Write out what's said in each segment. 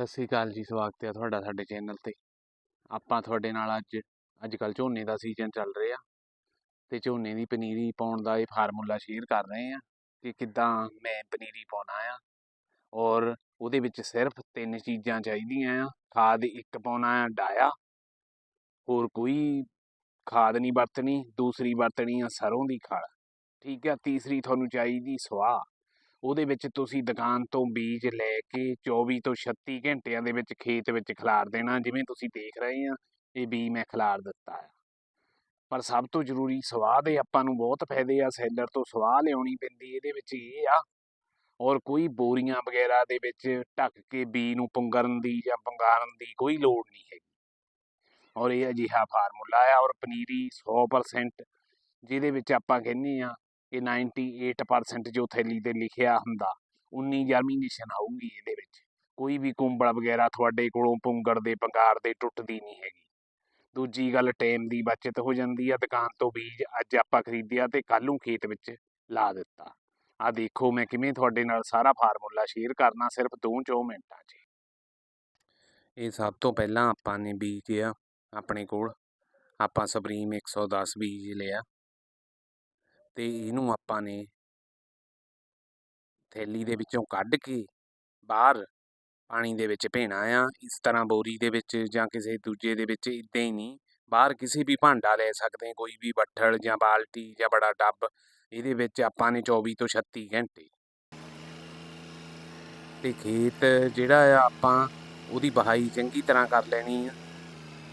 ਸਤਿ ਸ੍ਰੀ ਅਕਾਲ ਜੀ, ਸਵਾਗਤ ਹੈ ਤੁਹਾਡਾ ਸਾਡੇ ਚੈਨਲ ਤੇ। ਆਪਾਂ ਤੁਹਾਡੇ ਨਾਲ ਅੱਜ ਅੱਜ ਕੱਲ ਝੋਨੇ ਦਾ ਸੀਜ਼ਨ ਚੱਲ ਰਿਹਾ ਤੇ ਝੋਨੇ ਦੀ ਪਨੀਰੀ ਪਾਉਣ ਦਾ ਇਹ ਫਾਰਮੂਲਾ ਸ਼ੇਅਰ ਕਰ ਰਹੇ ਆ ਕਿ ਕਿੱਦਾਂ ਮੈਂ ਪਨੀਰੀ ਪਾਉਣਾ ਆ ਔਰ ਉਹਦੇ ਵਿੱਚ ਸਿਰਫ ਤਿੰਨ ਚੀਜ਼ਾਂ ਚਾਹੀਦੀਆਂ ਆ, ਖਾਦ ਇੱਕ ਪਾਉਣਾ ਆ, ਡਾਇਆ। ਹੋਰ ਕੋਈ ਖਾਦ ਨਹੀਂ ਵਰਤਣੀ, ਦੂਸਰੀ ਵਰਤਣੀ ਆ ਸਰੋਂ ਦੀ ਖਾਲ ਠੀਕ ਆ ਤੀਸਰੀ ਤੁਹਾਨੂੰ ਚਾਹੀਦੀ ਸਵਾਹ। ਉਹਦੇ ਵਿੱਚ ਤੁਸੀਂ ਦੁਕਾਨ ਤੋਂ ਬੀਜ ਲੈ ਕੇ 24 ਤੋਂ 36 ਘੰਟਿਆਂ ਦੇ ਵਿੱਚ ਖੇਤ ਵਿੱਚ ਖਿਲਾਰ ਦੇਣਾ, ਜਿਵੇਂ ਤੁਸੀਂ ਦੇਖ ਰਹੇ ਆ, ਇਹ ਬੀ ਮੈਂ ਖਿਲਾਰ ਦਿੱਤਾ ਆ। ਪਰ ਸਭ ਤੋਂ ਜ਼ਰੂਰੀ ਸਵਾਹ ਦੇ ਆਪਾਂ ਨੂੰ ਬਹੁਤ ਫਾਇਦੇ ਆ, ਸੈਲਰ ਤੋਂ ਸਵਾਹ ਲਿਆਉਣੀ ਪੈਂਦੀ ਇਹਦੇ ਵਿੱਚ ਇਹ ਆ। ਔਰ ਕੋਈ ਬੋਰੀਆਂ ਵਗੈਰਾ ਦੇ ਵਿੱਚ ਢੱਕ ਕੇ ਬੀ ਨੂੰ ਪੁੰਗਰਨ ਦੀ ਜਾਂ ਪੰਗਾਰਨ ਦੀ ਕੋਈ ਲੋੜ ਨਹੀਂ ਹੈਗੀ। ਔਰ ਇਹ ਅਜਿਹਾ ਫਾਰਮੂਲਾ ਆ ਔਰ ਪਨੀਰੀ 100% ਜਿਹਦੇ ਵਿੱਚ ਆਪਾਂ ਕਹਿੰਦੇ ਆ ਕਿ 98% ਜੋ ਥੈਲੀ ਤੇ ਲਿਖਿਆ ਹੁੰਦਾ, ਉਨੀ ਜਰਮੀਨੇਸ਼ਨ ਆਊਗੀ ਇਹਦੇ ਵਿੱਚ। ਕੋਈ ਵੀ ਕੁੰਬਲ ਵਗੈਰਾ ਤੁਹਾਡੇ ਕੋਲੋਂ ਪੁੰਗੜ ਦੇ, ਪੰਗਾਰ ਦੇ ਟੁੱਟਦੀ ਨਹੀਂ ਹੈਗੀ। ਦੂਜੀ ਗੱਲ, ਟਾਈਮ ਦੀ ਬਚਤ ਹੋ ਜਾਂਦੀ ਆ, ਦੁਕਾਨ ਤੋਂ ਬੀਜ ਅੱਜ ਆਪਾਂ ਖਰੀਦਿਆ ਤੇ ਕੱਲ ਨੂੰ ਖੇਤ ਵਿੱਚ ਲਾ ਦਿੱਤਾ। ਆ ਦੇਖੋ ਮੈਂ ਕਿਵੇਂ ਤੁਹਾਡੇ ਨਾਲ ਸਾਰਾ ਫਾਰਮੂਲਾ ਸ਼ੇਅਰ ਕਰਨਾ, ਸਿਰਫ 2-4 ਮਿੰਟਾਂ 'ਚ। ਇਹ ਸਭ ਤੋਂ ਪਹਿਲਾਂ ਆਪਾਂ ਨੇ ਬੀਜ ਆ ਆਪਣੇ ਕੋਲ। ਆਪਾਂ ਸੁਪਰੀਮ 110 ਬੀਜ ਲਿਆ। ਤੇ ਇਹਨੂੰ ਆਪਾਂ ਨੇ ਥੈਲੀ ਦੇ ਵਿੱਚੋਂ ਕੱਢ ਕੇ ਬਾਹਰ ਪਾਣੀ ਦੇ ਵਿੱਚ ਭੇਣਾ ਆ, ਇਸ ਤਰ੍ਹਾਂ ਬੋਰੀ ਦੇ ਵਿੱਚ ਜਾਂ ਕਿਸੇ ਦੂਜੇ ਦੇ ਵਿੱਚ ਇਦਾਂ ਹੀ ਨਹੀਂ, ਬਾਹਰ ਕਿਸੇ ਵੀ ਭਾਂਡਾ ਲੈ ਸਕਦੇ ਕੋਈ ਵੀ ਬੱਠਲ ਜਾਂ ਬਾਲਟੀ ਜਾਂ ਬੜਾ ਡੱਬ ਇਹਦੇ ਵਿੱਚ ਆਪਾਂ ਨੇ 24 ਤੋਂ 36 ਘੰਟੇ। ਤੇ ਖੇਤ ਜਿਹੜਾ ਆ ਆਪਾਂ, ਉਹਦੀ ਬਹਾਈ ਚੰਗੀ ਤਰ੍ਹਾਂ ਕਰ ਲੈਣੀ ਆ।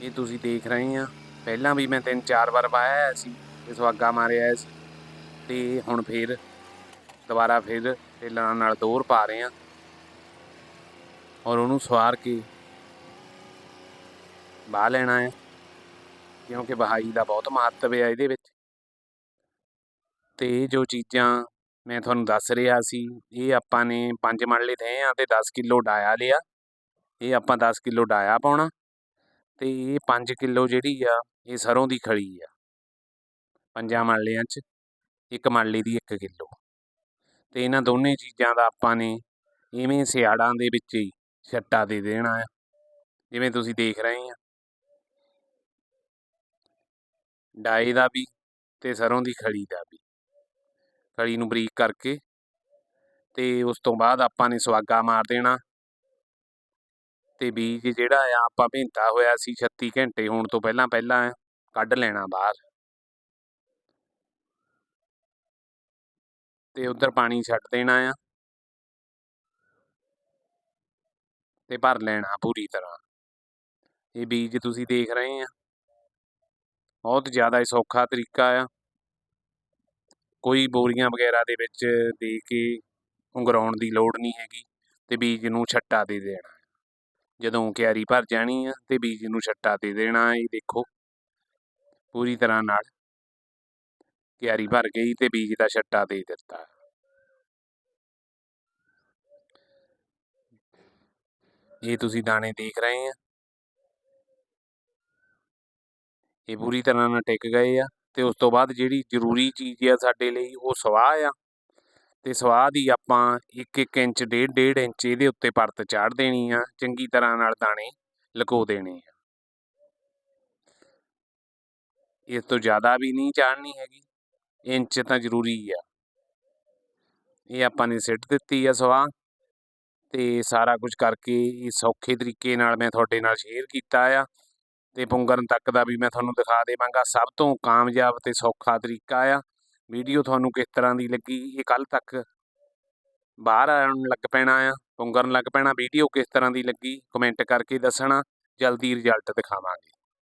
ਇਹ ਤੁਸੀਂ ਦੇਖ ਰਹੇ ਆ, ਪਹਿਲਾਂ ਵੀ ਮੈਂ ਤਿੰਨ ਚਾਰ ਵਾਰ ਵਾਇਆ ਸੀ, ਤੇ ਸਵਾਗਾ ਮਾਰਿਆ ਸੀ। ਤੇ ਹੁਣ ਫੇਰ ਦੁਬਾਰਾ ਫਿਰ ਟੇਲਾਂ ਨਾਲ ਦੋਰ ਪਾ ਰਹੇ ਆ ਔਰ ਉਹਨੂੰ ਸਵਾਰ ਕੇ ਬਾਹ ਲੈਣਾ ਹੈ, ਕਿਉਂਕਿ ਬਹਾਈ ਦਾ ਬਹੁਤ ਮਹੱਤਵ ਹੈ ਇਹਦੇ ਵਿੱਚ। ਤੇ ਜੋ ਚੀਜ਼ਾਂ ਮੈਂ ਤੁਹਾਨੂੰ ਦੱਸ ਰਿਹਾ ਸੀ, ਇਹ ਆਪਾਂ ਨੇ 5 ਮਰਲੇ ਦੇ ਆ ਤੇ 10 ਕਿਲੋ ਡਾਇਆ ਲਿਆ। ਇਹ ਆਪਾਂ 10 ਕਿਲੋ ਡਾਇਆ ਪਾਉਣਾ ਤੇ ਇਹ 5 ਕਿਲੋ ਜਿਹੜੀ ਆ, ਇਹ ਸਰੋਂ ਦੀ ਖਲੀ ਆ। ਪੰਜਾਂ ਮਰਲਿਆਂ 'ਚ। ਇੱਕ ਮਰਲੇ ਦੀ 1 ਕਿਲੋ। ਤੇ ਇਹਨਾਂ ਦੋਨੇ ਚੀਜ਼ਾਂ ਦਾ ਆਪਾਂ ਨੇ ਇਵੇਂ ਸਿਆੜਾਂ ਦੇ ਵਿੱਚ ਹੀ ਛੱਟਾ ਦੇ ਦੇਣਾ ਆ, ਜਿਵੇਂ ਤੁਸੀਂ ਦੇਖ ਰਹੇ ਆ। ਡਾਈ ਦਾ ਵੀ ਤੇ ਸਰੋਂ ਦੀ ਖਲੀ ਦਾ ਵੀ। ਖਲੀ ਨੂੰ ਬਰੀਕ ਕਰਕੇ ਤੇ ਉਸ ਤੋਂ ਬਾਅਦ ਆਪਾਂ ਨੇ ਸਵਾਗਾ ਮਾਰ ਦੇਣਾ। ਤੇ ਬੀਜ ਜਿਹੜਾ ਆ, ਆਪਾਂ ਭਿੰਤਾ ਹੋਇਆ ਸੀ 36 ਘੰਟੇ ਹੋਣ ਤੋਂ ਪਹਿਲਾਂ ਪਹਿਲਾਂ ਕੱਢ ਲੈਣਾ ਬਾਹਰ। ਤੇ ਉਧਰ ਪਾਣੀ ਛੱਡ ਦੇਣਾ ਆ। ਤੇ ਭਰ ਲੈਣਾ ਪੂਰੀ ਤਰ੍ਹਾਂ। ਇਹ ਬੀਜ ਤੁਸੀਂ ਦੇਖ ਰਹੇ ਆ। ਬਹੁਤ ਜ਼ਿਆਦਾ ਹੀ ਸੌਖਾ ਤਰੀਕਾ ਆ। ਕੋਈ ਬੋਰੀਆਂ ਵਗੈਰਾ ਦੇ ਵਿੱਚ ਦੇ ਕੇ ਉਂਗਰਾਉਣ ਦੀ ਲੋੜ ਨਹੀਂ ਹੈਗੀ ਤੇ ਬੀਜ ਨੂੰ ਛੱਟਾ ਦੇ ਦੇਣਾ। ਜਦੋਂ ਕਿਆਰੀ ਭਰ ਜਾਣੀ ਆ ਤੇ ਬੀਜ ਨੂੰ ਛੱਟਾ ਦੇ ਦੇਣਾ, ਇਹ ਦੇਖੋ। ਪੂਰੀ ਤਰ੍ਹਾਂ ਨਾਲ। ਕਿਆਰੀ ਭਰ ਗਈ ਤੇ ਬੀਜ ਦਾ ਛੱਟਾ ਦੇ ਦਿੱਤਾ। ਇਹ ਤੁਸੀਂ ਦਾਣੇ ਦੇਖ ਰਹੇ ਆ। ਇਹ ਪੂਰੀ ਤਰ੍ਹਾਂ ਨਾਲ ਟਿਕ ਗਏ ਆ ਤੇ ਉਸ ਤੋਂ ਬਾਅਦ ਜਿਹੜੀ ਜ਼ਰੂਰੀ ਚੀਜ਼ ਆ ਸਾਡੇ ਲਈ ਉਹ ਸਵਾਹ ਆ। ਤੇ ਸਵਾਹ ਦੀ ਆਪਾਂ 1-1 ਇੰਚ 1.5 ਇੰਚ ਇਹਦੇ ਉੱਤੇ ਪਰਤ ਚਾੜ ਦੇਣੀ ਆ, ਚੰਗੀ ਤਰ੍ਹਾਂ ਨਾਲ ਦਾਣੇ ਲਕੋ ਦੇਣੇ ਆ। ਇਸ ਤੋਂ ਜ਼ਿਆਦਾ ਵੀ ਨਹੀਂ ਚਾੜਨੀ ਹੈਗੀ। ਇੰਚ ਤਾਂ ਜ਼ਰੂਰੀ ਆ। ਇਹ ਆਪਾਂ ਨੇ ਸਿੱਟ ਦਿੱਤੀ ਆ ਸਵਾਹ ਤੇ ਸਾਰਾ ਕੁਝ ਕਰਕੇ ਇਹ ਸੌਖੇ ਤਰੀਕੇ ਨਾਲ ਮੈਂ ਤੁਹਾਡੇ ਨਾਲ ਸ਼ੇਅਰ ਕੀਤਾ ਆ ਤੇ ਪੁੰਗਰਨ ਤੱਕ ਦਾ ਵੀ ਮੈਂ ਤੁਹਾਨੂੰ ਦਿਖਾ ਦੇਵਾਂਗਾ। ਸਭ ਤੋਂ ਕਾਮਯਾਬ ਤੇ ਸੌਖਾ ਤਰੀਕਾ ਆ। ਵੀਡੀਓ ਤੁਹਾਨੂੰ ਕਿਸ ਤਰ੍ਹਾਂ ਦੀ ਲੱਗੀ, ਇਹ ਕੱਲ ਤੱਕ ਬਾਹਰ ਆਉਣ ਲੱਗ ਪੈਣਾ ਆ, ਪੁੰਗਰਨ ਲੱਗ ਪੈਣਾ। ਵੀਡੀਓ ਕਿਸ ਤਰ੍ਹਾਂ ਦੀ ਲੱਗੀ ਕਮੈਂਟ ਕਰਕੇ ਦੱਸਣਾ। ਜਲਦੀ ਰਿਜ਼ਲਟ ਦਿਖਾਵਾਂਗੇ।